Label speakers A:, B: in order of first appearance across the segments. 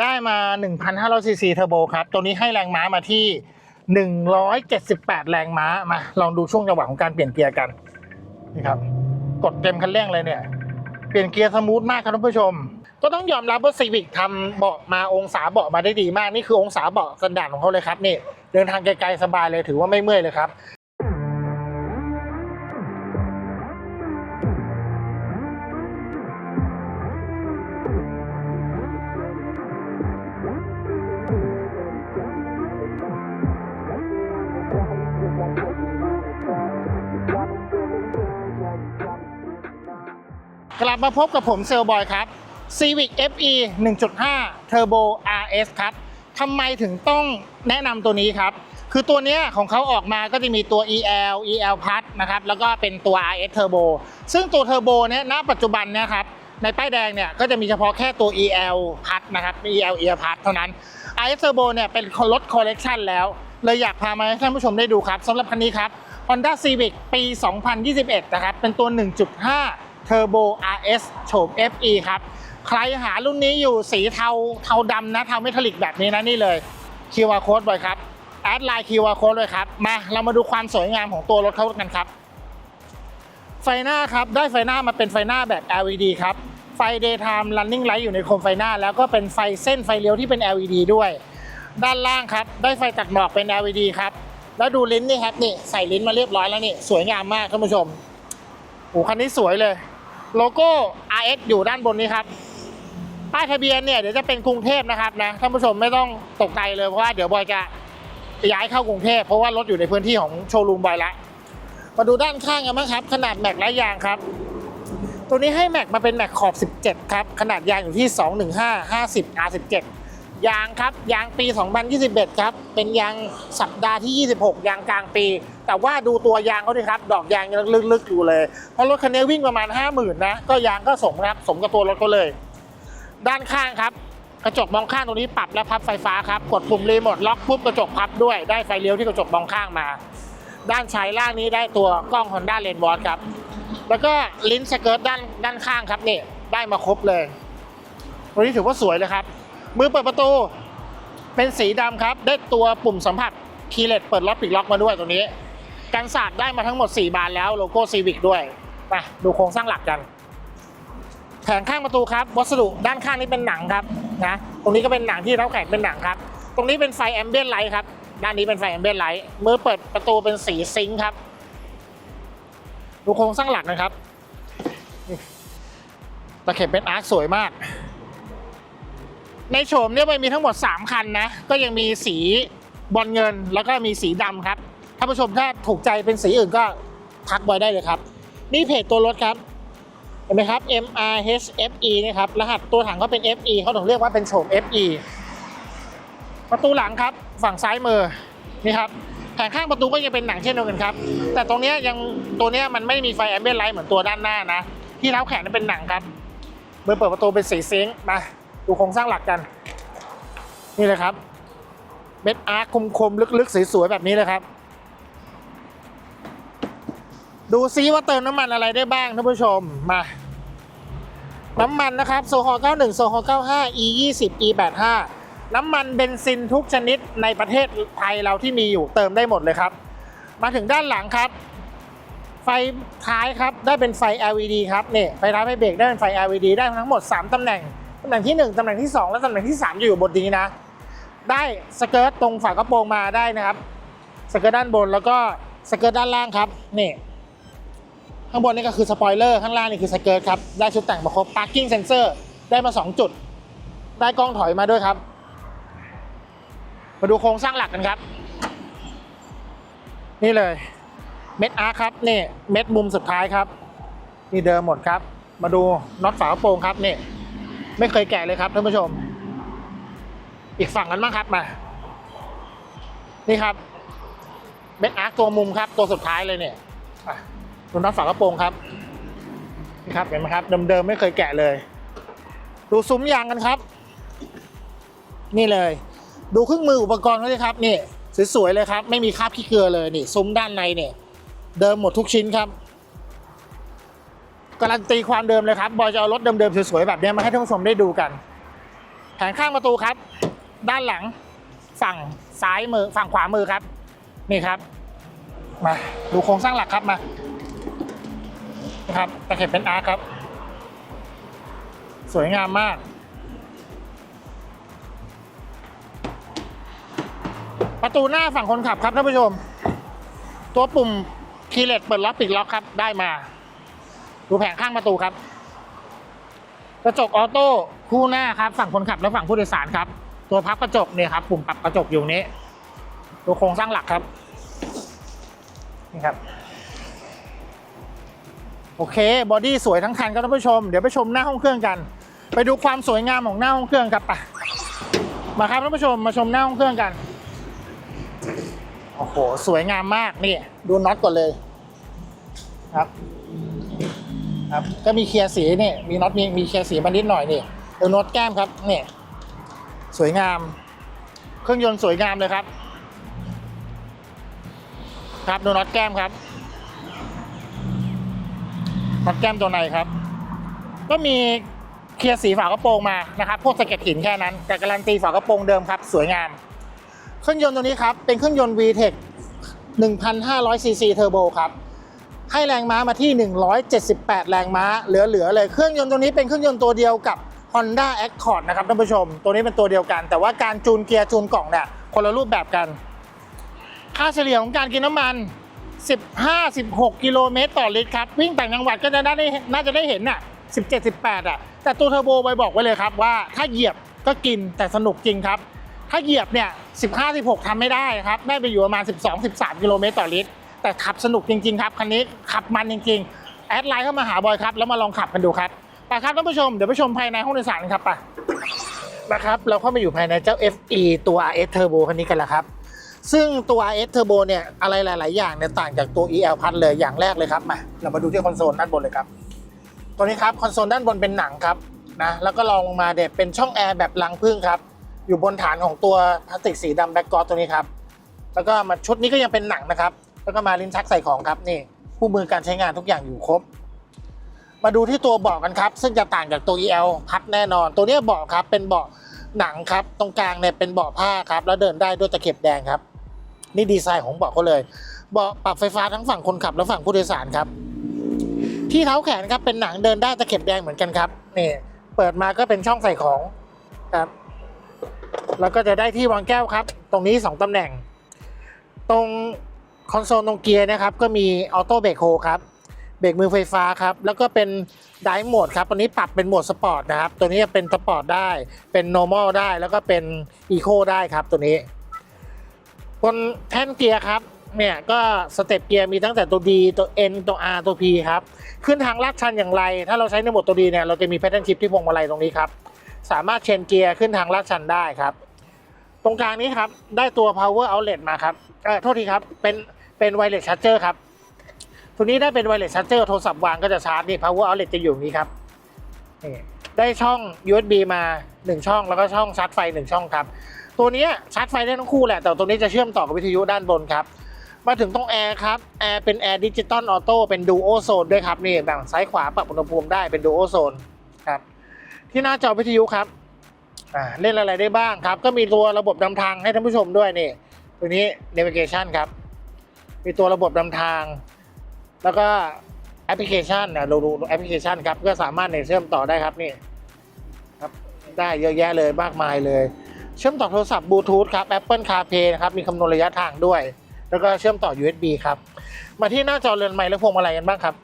A: ได้มา 1,500ซีซีเทอร์โบครับ ตัวนี้ให้แรงม้ามาที่ 178 แรงม้า มา ลองดูช่วงจังหวะของการเปลี่ยนเกียร์กัน นี่ครับ กดเต็มคันเร่งเลยเนี่ย เปลี่ยนเกียร์สมูทมากครับท่านผู้ชม ก็ต้องยอมรับว่าซีวิกทำเบาะมาองศาเบาะมาได้ดีมาก นี่คือองศาเบาะสันดานของเขาเลยครับนี่ เดินทางไกลๆสบายเลยถือว่าไม่เมื่อยเลยครับ กลับมาพบกับผมเซลบอยครับ Civic FE 1.5 Turbo RS ครับทำไมถึงต้องแนะนำตัวนี้ครับ คือตัวนี้ของเขาออกมาก็จะมีตัว EL EL Plus นะครับ แล้วก็เป็นตัว RS Turbo ซึ่งตัว Turbo เนี่ยณปัจจุบันเนี่ยครับ ในป้ายแดงเนี่ยก็จะมีเฉพาะแค่ตัว EL Plus นะครับ EL EL Plus เท่านั้น RS Turbo เนี่ยเป็นรถคอลเลกชันแล้วเลยอยากพามาให้ท่านผู้ชมได้ดูครับสำหรับคันนี้ครับ Honda Civic ปี 2021 นะครับ เป็นตัว 1.5 Turbo RS โฉม FE ครับ ใครหารุ่นนี้อยู่สีเทาเทาดำนะ เทาเมทัลลิกแบบนี้นะนี่เลย QR code ไว้ครับแอดไลน์ QR code เลยครับ มาเรามาดูความสวยงามของตัวรถเขากันครับ ไฟหน้าครับ ได้ไฟหน้ามาเป็นไฟหน้าแบบ LED ครับ ไฟ daytime running light อยู่ในโคมไฟหน้า แล้วก็เป็นไฟเส้นไฟเลี้ยวที่เป็น LED ด้วย ด้านล่างครับ ได้ไฟตัดหมอกเป็น LED ครับแล้วดูลิ้นนี่ครับนี่ใส่ลิ้นมาเรียบร้อยแล้วนี่สวยงามมากท่านผู้ชมโอ้คันนี้สวยเลย โลโก้ RS อยู่ด้านบนนี้ครับ ป้ายทะเบียนเนี่ยเดี๋ยวจะเป็นกรุงเทพนะครับนะท่านผู้ชมไม่ต้องตกใจเลยเพราะว่าเดี๋ยวบอยจะย้ายเข้ากรุงเทพเพราะว่ารถอยู่ในพื้นที่ของโชว์รูมบอยละมาดูด้านข้างกันบ้างครับ ขนาดแม็กและยางครับ ตัวนี้ให้แม็กมาเป็นแม็กขอบ 17 ครับ ขนาดยางอยู่ที่ 215 50 R17 ยางครับยางปี 2021 ครับ เป็นยางสัปดาห์ที่ 26 ยางกลางปี แต่ว่าดูตัวยางเขาดิครับ ดอกยางยังลึกๆอยู่เลย เพราะรถคันนี้วิ่งประมาณ 50,000 นะ ก็ยางก็สมนะครับ สมกับตัวรถเขาเลย ด้านข้างครับ กระจกมองข้างตรงนี้ปรับและพับไฟฟ้าครับ กดปุ่มรีโมทล็อกปุ๊บกระจกพับด้วย ได้ไฟเลี้ยวที่กระจกมองข้างมา ด้านชายล่างนี้ได้ตัวกล้อง Honda l e n w a t ครับ แล้วก็ลิ้นสเกิร์ตด้านด้านข้างครับนี่ได้มาครบเลยตัวนี้ถือว่าสวยเลยครับ มือเปิดประตู เป็นสีดำครับ ได้ตัวปุ่มสัมผัสคีย์เลตเปิดล็อกปิดล็อกมาด้วยตัวนี้ กันศาสตร์ได้มาทั้งหมด 4 บานแล้วโลโก้ซีวิกด้วยมาดูโครงสร้างหลักกัน แผงข้างประตูครับ วัสดุด้านข้างนี้เป็นหนังครับนะตรงนี้ก็เป็นหนังที่เท้าแข็งเป็นหนังครับ ตรงนี้เป็นไฟแอมเบียนไลท์ครับด้านนี้เป็นไฟแอมเบียนไลท์มือเปิดประตูเป็นสีซิงค์ครับดูโครงสร้างหลักนะครับตะเข็บเป็นอาร์คสวยมาก ในโฉมเนี่ยมันมีทั้งหมด 3 คันนะ ก็ยังมีสีบอลเงินแล้วก็มีสีดำครับท่านผู้ชมถ้าถูกใจเป็นสีอื่นก็ทักไว้ได้เลยครับ นี่เพจตัวรถครับ เห็นไหมครับ M R H F E นะครับ รหัสตัวถังก็เป็น F E เขาถึงเรียกว่าเป็นโฉม F E ประตูหลังครับ ฝั่งซ้ายมือนี่ครับแผงข้างประตูก็ยังเป็นหนังเช่นเดียวกันครับ แต่ตรงนี้ยังตัวนี้มันไม่มีไฟแอมเบียนไลท์เหมือนตัวด้านหน้านะ ที่เท้าแขนนั้นเป็นหนังครับมือเปิดประตูเป็นสีซิงค์มา ดูโครงสร้างหลักกัน นี่เลยครับเม็ดอาร์คคมๆลึกๆสวยๆแบบนี้เลยครับ ดูซิว่าเติมน้ำมันอะไรได้บ้างท่านผู้ชมมา น้ำมันนะครับโซฮอ91โซฮอ95 E 20 E 85น้ำมันเบนซินทุกชนิดในประเทศไทยเราที่มีอยู่เติมได้หมดเลยครับ มาถึงด้านหลังครับ ไฟท้ายครับได้เป็นไฟ LED ครับนี่ไฟท้ายไฟเบรกได้เป็นไฟ LED ได้ทั้งหมด 3ตำแหน่ง ตำแหน่งที่ 1ตำแหน่งที่ 2 และตำแหน่งที่3จะอยู่บนนี้นะ ได้สเกิร์ตตรงฝากระโปรงมาได้นะครับ สเกิร์ตด้านบนแล้วก็สเกิร์ตด้านล่างครับ นี่ ข้างบนนี่ก็คือสปอยเลอร์ ข้างล่างนี่คือสเกิร์ตครับ ได้ชุดแต่งมาครบ parking sensor ได้มา 2 จุด ได้กล้องถอยมาด้วยครับ มาดูโครงสร้างหลักกันครับ นี่เลย เม็ดอาร์ครับ นี่ เม็ดมุมสุดท้ายครับ นี่เดิมหมดครับ มาดูน็อตฝากระโปรงครับ นี่ ไม่เคยแกะเลยครับท่านผู้ชม อีกฝั่งกันบ้างครับมา นี่ครับเม็ดอาร์คตัวมุมครับ ตัวสุดท้ายเลยเนี่ยอะดูน็อตฝากระโปรงครับนี่ครับเห็นไหมครับเดิมๆไม่เคยแกะเลย ดูซุ้มยางกันครับ นี่เลย ดูเครื่องมืออุปกรณ์เขาเลยครับนี่สวยๆเลยครับ ไม่มีคราบขี้เกลือเลยนี่ซุ้มด้านในเนี่ย เดิมหมดทุกชิ้นครับ การันตีความเดิมเลยครับ บอยจะเอารถเดิมๆสวยๆแบบนี้มาให้ท่านผู้ชมได้ดูกัน แผงข้างประตูครับ ด้านหลังฝั่งซ้ายมือฝั่งขวามือครับ นี่ครับ มาดูโครงสร้างหลักครับมานะครับตะเข็บเป็นอาร์คครับ สวยงามมากประตูหน้าฝั่งคนขับครับท่านผู้ชม ตัวปุ่มคีย์เลสเปิดล็อกปิดล็อกครับได้มา ดูแผงข้างประตูครับ กระจกออโต้คู่หน้าครับ ฝั่งคนขับและฝั่งผู้โดยสารครับ ตัวพับกระจกเนี่ยครับปุ่มปรับกระจกอยู่นี้ดูโครงสร้างหลักครับนี่ครับโอเคบอดี้สวยทั้งคันครับท่านผู้ชมเดี๋ยวไปชมหน้าห้องเครื่องกัน ไปดูความสวยงามของหน้าห้องเครื่องครับไปมาครับท่านผู้ชมมาชมหน้าห้องเครื่องกันโอ้โหสวยงามมากนี่ ดูน็อตก่อนเลยครับ ครับก็มีเคลียร์สีนี่มีน็อตมีมีเคลียร์สีมานิดหน่อยนี่ดูน็อตแก้มครับนี่สวยงาม เครื่องยนต์สวยงามเลยครับ ครับดูน็อตแก้มครับน็อตแก้มตัวในครับ ก็มีเคลียร์สีฝากระโปรงมานะครับ พวกสะเก็ดหินแค่นั้น แต่การันตีฝากระโปรงเดิมครับ สวยงาม เครื่องยนต์ตัวนี้ครับ เป็นเครื่องยนต์ VTEC 1,500 cc เทอร์โบครับ ให้แรงม้ามาที่ 178 แรงม้าเหลือๆเลยเครื่องยนต์ตัวนี้เป็นเครื่องยนต์ตัวเดียวกับ Honda Accord นะครับท่านผู้ชม ตัวนี้เป็นตัวเดียวกัน แต่ว่าการจูนเกียร์จูนกล่องเนี่ยคนละรูปแบบกัน ค่าเฉลี่ยของการกินน้ำมัน 15-16 กิโลเมตรต่อลิตรครับ วิ่งต่างจังหวัดก็จะได้น่าจะได้เห็นน่ะ17-18 อะ แต่ตัวเทอร์โบไว้บอกไว้เลยครับว่าถ้าเหยียบก็กินแต่สนุกจริงครับ ถ้าเหยียบเนี่ย 15-16ทำไม่ได้ครับ ได้ไปอยู่ประมาณ 12-13 กิโลเมตรต่อลิตร แต่ขับสนุกจริง ๆ ครับคันนี้ขับมันจริง ๆ แอดไลน์เข้ามาหาบอยครับแล้วมาลองขับกันดูครับไปครับท่านผู้ชมเดี๋ยวไปชมภายในห้องโดยสารกันครับไปนะครับเราเข้ามาอยู่ภายในเจ้า FE ตัว RS Turbo คันนี้กันแล้วครับ ซึ่งตัว RS Turbo เนี่ยอะไรหลาย ๆ อย่างเนี่ยต่างจากตัว EL พัดเลยอย่างแรกเลยครับมาเรามาดูที่คอนโซลด้านบนเลยครับตัวนี้ครับคอนโซลด้านบนเป็นหนังครับนะแล้วก็รองลงมาเด็ดเป็นช่องแอร์แบบรังพึ่งครับอยู่บนฐานของตัวพลาสติกสีดำแบ็กกอร์ตัวนี้ครับแล้วก็มาชุดนี้ก็ยังเป็นหนังนะครับ แล้วก็มาลิ้นชักใส่ของครับนี่คู่มือการใช้งานทุกอย่างอยู่ครบ มาดูที่ตัวเบาะกันครับ ซึ่งจะต่างจากตัว EL พัดแน่นอน ตัวเนี้ยเบาะครับเป็นเบาะหนังครับ ตรงกลางเนี่ยเป็นเบาะผ้าครับ แล้วเดินได้ด้วยตะเข็บแดงครับ นี่ดีไซน์ของเบาะเขาเลยเบาะปรับไฟฟ้าทั้งฝั่งคนขับและฝั่งผู้โดยสารครับ ที่เท้าแขนครับเป็นหนังเดินได้ตะเข็บแดงเหมือนกันครับนี่เปิดมาก็เป็นช่องใส่ของครับ แล้วก็จะได้ที่วางแก้วครับ ตรงนี้ 2ตำแหน่ง ตรง คอนโซลตรงเกียร์นะครับก็มีออโต้เบรกโฮครับเบรกมือไฟฟ้าครับแล้วก็เป็นไดโหมดครับตัวนี้ปรับเป็นโหมดสปอร์ตนะครับตัวนี้จะเป็นสปอร์ตได้เป็น normal ได้แล้วก็เป็นอีโคได้ครับตัวนี้บนแท่นเกียร์ครับเนี่ยก็สเต็ปเกียร์มีตั้งแต่ตัว D ตัว N ตัว R ตัว P ครับขึ้นทางลาดชันอย่างไร ถ้าเราใช้ในโหมดตัว D เนี่ยเราจะมีแพทเทิร์นชิปที่พวงมาลัยตรงนี้ครับสามารถเชนเกียร์ขึ้นทางลาดชันได้ครับ ตรงกลางนี้ครับ ได้ตัว power outlet มาครับเออโทษทีครับ เป็นเป็น wireless charger ครับตัวนี้ได้เป็น wireless charger โทรศัพท์วางก็จะชาร์จนี่ power outlet จะอยู่นี้ครับนี่ได้ช่อง USB มา 1 ช่องแล้วก็ช่องชาร์จไฟ 1 ช่องครับ ตัวนี้ชาร์จไฟได้ทั้งคู่แหละ แต่ตัวนี้จะเชื่อมต่อกับวิทยุด้านบนครับ มาถึงตรงแอร์ครับ แอร์เป็นแอร์ดิจิตอลออโต้เป็นดูโอโซนด้วยครับ นี่แบ่งซ้ายขวาปรับอุณหภูมิได้เป็นดูโอโซนครับ ที่หน้าจอวิทยุครับ อ่าเล่นอะไรได้บ้างครับ ก็มีตัวระบบนำทางให้ท่านผู้ชมด้วยนี่ตัวนี้ navigation ครับ มีตัวระบบนำทาง แล้วก็แอปพลิเคชันนี่ยเราดูแอปพลิเคชันครับ ก็สามารถเชื่อมต่อได้ครับนี่ครับได้เยอะแยะเลยมากมายเลย เชื่อมต่อโทรศัพท์บลูทูธครับ Apple CarPlay นะครับ มีคำนวณระยะทางด้วย แล้วก็เชื่อมต่อ USB ครับ มาที่หน้าจอเรือนไม้และพวงมาลัยกันบ้างครับ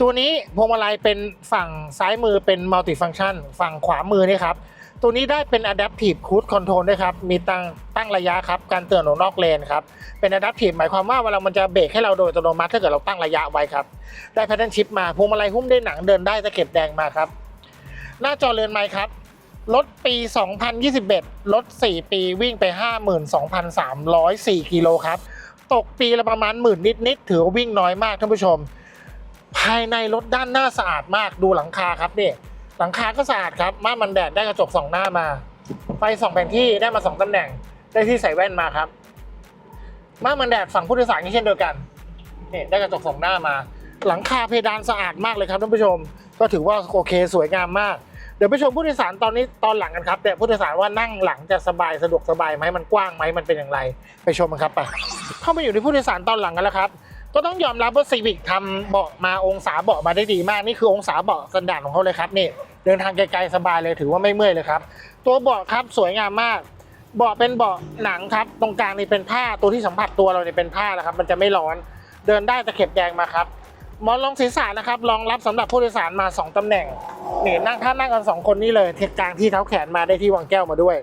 A: ตัวนี้พวงมาลัยเป็นฝั่งซ้ายมือเป็นมัลติฟัง c t ชัน ฝั่งขวามือนี่ครับ ตัวนี้ได้เป็น Adaptive Cruise Control ด้วยครับ มีตั้งตั้งระยะครับ การเตือนออกนอกเลนครับ เป็น Adaptive หมายความว่าเวลามันจะเบรกให้เราโดยอัตโนมัติถ้าเกิดเราตั้งระยะไว้ครับ ได้ Pattern Shift มาพวงมาลัยหุ้มด้วยหนังเดินได้ตะเข็บแดงมาครับ หน้าจอเรือนไม้ครับรถปี 2021 รถ 4 ปีวิ่งไป 52,304 กิโลครับ ตกปีละประมาณหมื่นนิดๆ ถือว่าวิ่งน้อยมากท่านผู้ชม ภายในรถด้านหน้าสะอาดมากดูหลังคาครับนี่ หลังคาก็สะอาดครับม่านมันแดดได้กระจกสองหน้ามา ไฟสองแผงที่ได้มาสองตำแหน่ง ได้ที่ใส่แว่นมาครับม่านมันแดดฝั่งผู้โดยสารก็เช่นเดียวกันนี่ได้กระจกสองหน้ามา หลังคาเพดานสะอาดมากเลยครับท่านผู้ชม ก็ถือว่าโอเคสวยงามมากเดี๋ยวไปชมผู้โดยสารตอนนี้ตอนหลังกันครับ แต่ผู้โดยสารว่านั่งหลังจะสบายสะดวกสบายไหมมันกว้างไหมมันเป็นอย่างไร ไปชมกันครับไปเข้ามาอยู่ในผู้โดยสารตอนหลังกันแล้วครับ ก็ต้องยอมรับว่าซีวิกทำเบาะมาองศาเบาะมาได้ดีมากนี่คือองศาเบาะสแตนดาร์ดของเขาเลยครับนี่เดินทางไกลๆสบายเลยถือว่าไม่เมื่อยเลยครับ ตัวเบาะครับสวยงามมากเบาะเป็นเบาะหนังครับ ตรงกลางนี่เป็นผ้าตัวที่สัมผัสตัวเราเนี่ยเป็นผ้าแล้วครับ มันจะไม่ร้อนเดินได้ตะเข็บแดงมาครับหมอนรองศีรษะนะครับรองรับสำหรับผู้โดยสารมา 2ตำแหน่งนี่นั่งถ้านั่งกันสองคนนี่เลยเทียกลางที่เท้าแขนมาได้ที่วางแก้วมาด้วย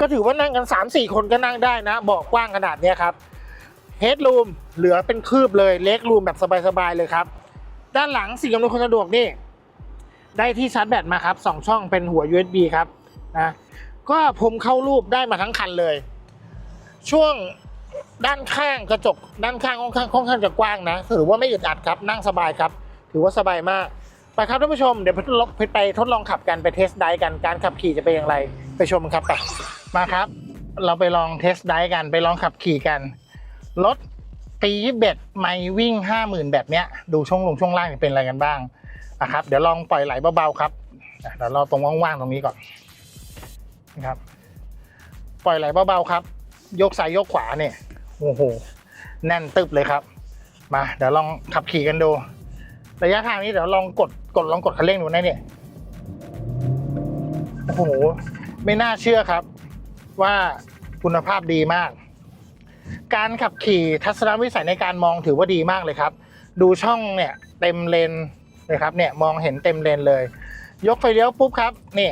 A: ก็ถือว่านั่งกัน 3 4 คนก็นั่งได้นะเบาะกว้างขนาดนี้ครับ เฮดรูมเหลือเป็นคืบเลยเล็กรูมแบบสบายๆเลยครับ ด้านหลังสิ่งอำนวยความสะดวกนี่ ได้ที่ชาร์จแบตมาครับสองช่องเป็นหัว USB ครับนะก็ผมเข้ารูปได้มาทั้งคันเลย ช่วงด้านข้างกระจกด้านข้างค่อนข้างค่อนข้างจะกว้างนะถือว่าไม่อึดอัดครับนั่งสบายครับ ถือว่าสบายมาก ไปครับท่านผู้ชมเดี๋ยวไปทดลองไปทดลองขับกันไปเทสไดกันการขับขี่จะเป็นอย่างไรไปชมครับไปมาครับ เราไปลองเทสไดกันไปลองขับขี่กัน รถปีเบ็ดไม่วิ่งห้าหมื่นแบบเนี้ย ดูช่วงลงช่วงล่างเป็นอะไรกันบ้างนะครับ เดี๋ยวลองปล่อยไหลเบาๆครับเดี๋ยวเราตรงว่างๆตรงนี้ก่อนนะครับ ปล่อยไหลเบาๆครับ ยกซ้ายยกขวาเนี่ยโอ้โหแน่นตึบเลยครับ มาเดี๋ยวลองขับขี่กันดูระยะทางนี้เดี๋ยวลองกดกดลองกดคันเร่งดูนะเนี่ยโอ้โหไม่น่าเชื่อครับ ว่าคุณภาพดีมาก การขับขี่ทัศนวิสัยในการมองถือว่าดีมากเลยครับ ดูช่องเนี่ยเต็มเลนเลยครับเนี่ยมองเห็นเต็มเลนเลย ยกไฟเลี้ยวปุ๊บครับนี่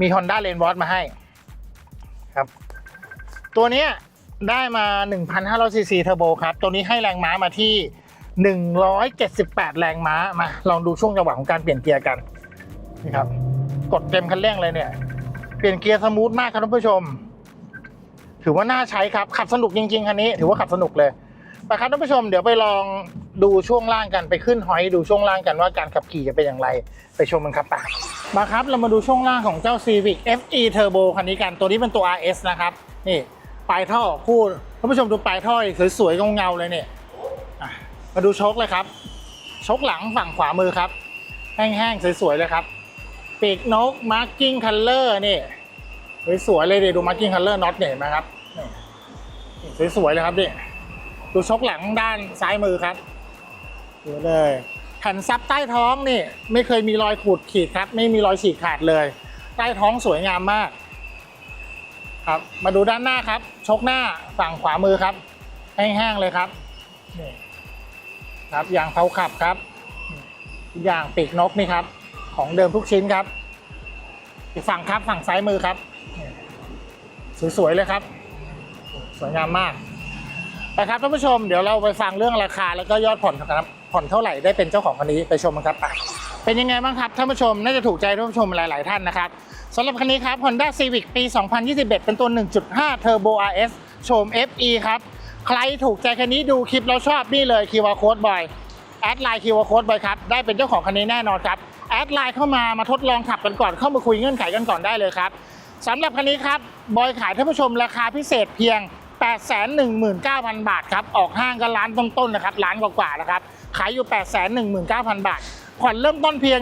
A: มี Honda l a n e w a t มาให้ครับ ตัวนี้ได้มา 1,500ซีซีเทอร์โบครับ ตัวนี้ให้แรงม้ามาที่ 178 แรงม้ามา ลองดูช่วงจังหวะของการเปลี่ยนเกียร์กันนี่ครับ กดเต็มคันเร่งเลยเนี่ย เปลี่ยนเกียร์สมูทมากครับท่านผู้ชม ถือว่าน่าใช้ครับ ขับสนุกจริงๆคันนี้ ถือว่าขับสนุกเลยไปครับท่านผู้ชมเดี๋ยวไปลองดูช่วงล่างกันไปขึ้นหอยดูช่วงล่างกันว่าการขับขี่จะเป็นอย่างไรไปชมมันครับไปมาครับเรามาดูช่วงล่างของเจ้า Civic FE Turbo คันนี้กันตัวนี้เป็นตัว RS นะครับนี่ปลายท่อคู่ท่านผู้ชมดูปลายท่อสวยๆเงาๆเลยเนี่ยมาดูชคเลยครับชคหลังฝั่งขวามือครับ แห้งๆสวยๆเลยครับปีกนก Marking Color นี่ สวยๆเลยดิดู Marking Color น็อตเนี่ยเห็นไหมครับนี่สวยๆเลยครับนี่ดูชคหลังด้านซ้ายมือครับสวยเลยแผ่นซับใต้ท้องนี่ ไม่เคยมีรอยขูดขีดครับ ไม่มีรอยฉีกขาดเลย ใต้ท้องสวยงามมาก ครับมาดูด้านหน้าครับ ชกหน้าฝั่งขวามือครับแห้งๆเลยครับนี่ครับอย่างเผาขับครับอย่างปีกนกนี่ครับ ของเดิมทุกชิ้นครับ อีกฝั่งครับฝั่งซ้ายมือครับ สวยๆเลยครับ สวยงามมากไปครับท่านผู้ชมเดี๋ยวเราไปฟังเรื่องราคาแล้วก็ยอดผ่อนครับผ่อนเท่าไหร่ได้เป็นเจ้าของคันนี้ไปชมกันครับ เป็นยังไงบ้างครับท่านผู้ชมน่าจะถูกใจท่านผู้ชมหลาย ๆ ท่านนะครับสำหรับคันนี้ครับ Honda Civic ปี 2021 เป็นตัว 1.5 Turbo RS โฉม FE ครับใครถูกใจคันนี้ดูคลิปแล้วชอบนี่เลยคีย์วาโค้ดบอยแอดไลน์คีย์วาโค้ดบอยครับได้เป็นเจ้าของคันนี้แน่นอนครับแอดไลน์เข้ามามาทดลองขับกันก่อนเข้ามาคุยเงื่อนไขกันก่อนได้เลยครับ สำหรับคันนี้ครับบอยขายท่านผู้ชมราคาพิเศษเพียง 819,000 บาทครับ ออกห้างก็ล้านต้นๆนะครับล้านกว่าๆนะครับขายอยู่ 819,000 บาท ผ่อนเริ่มต้นเพียง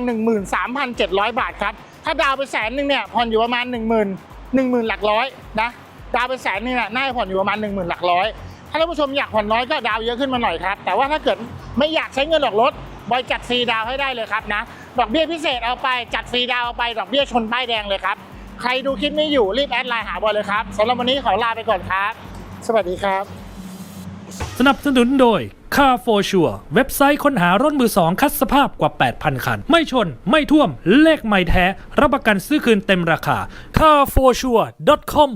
A: 13,700 บาทครับ ถ้าดาวไปแสนหนึ่งเนี่ยผ่อนอยู่ประมาณ 10,000 10,000หลักร้อยนะดาวไปแสนหนึงน่ะน่าจะผ่อนอยู่ประมาณ 10,000หลักร้อยถ้าท่านผู้ชมอยากผ่อนน้อยก็ดาวเยอะขึ้นมาหน่อยครับ แต่ว่าถ้าเกิดไม่อยากใช้เงินออกรถบอยจัดฟรีดาวให้ได้เลยครับนะดอกเบี้ยพิเศษเอาไปจัดฟรีดาวเอาไปดอกเบี้ยชนป้ายแดงเลยครับ ใครดูคลิปนี้อยู่รีบแอดไลน์หาบอยเลยครับสำหรับวันนี้ขอลาไปก่อนครับ สวัสดีครับ
B: สนับสนุนโดย Car for Sure เว็บไซต์ค้นหารถมือสองคัดสภาพกว่า 8,000 คัน ไม่ชน ไม่ท่วม เลขไม่แท้ รับประกันซื้อคืนเต็มราคา carforsure.com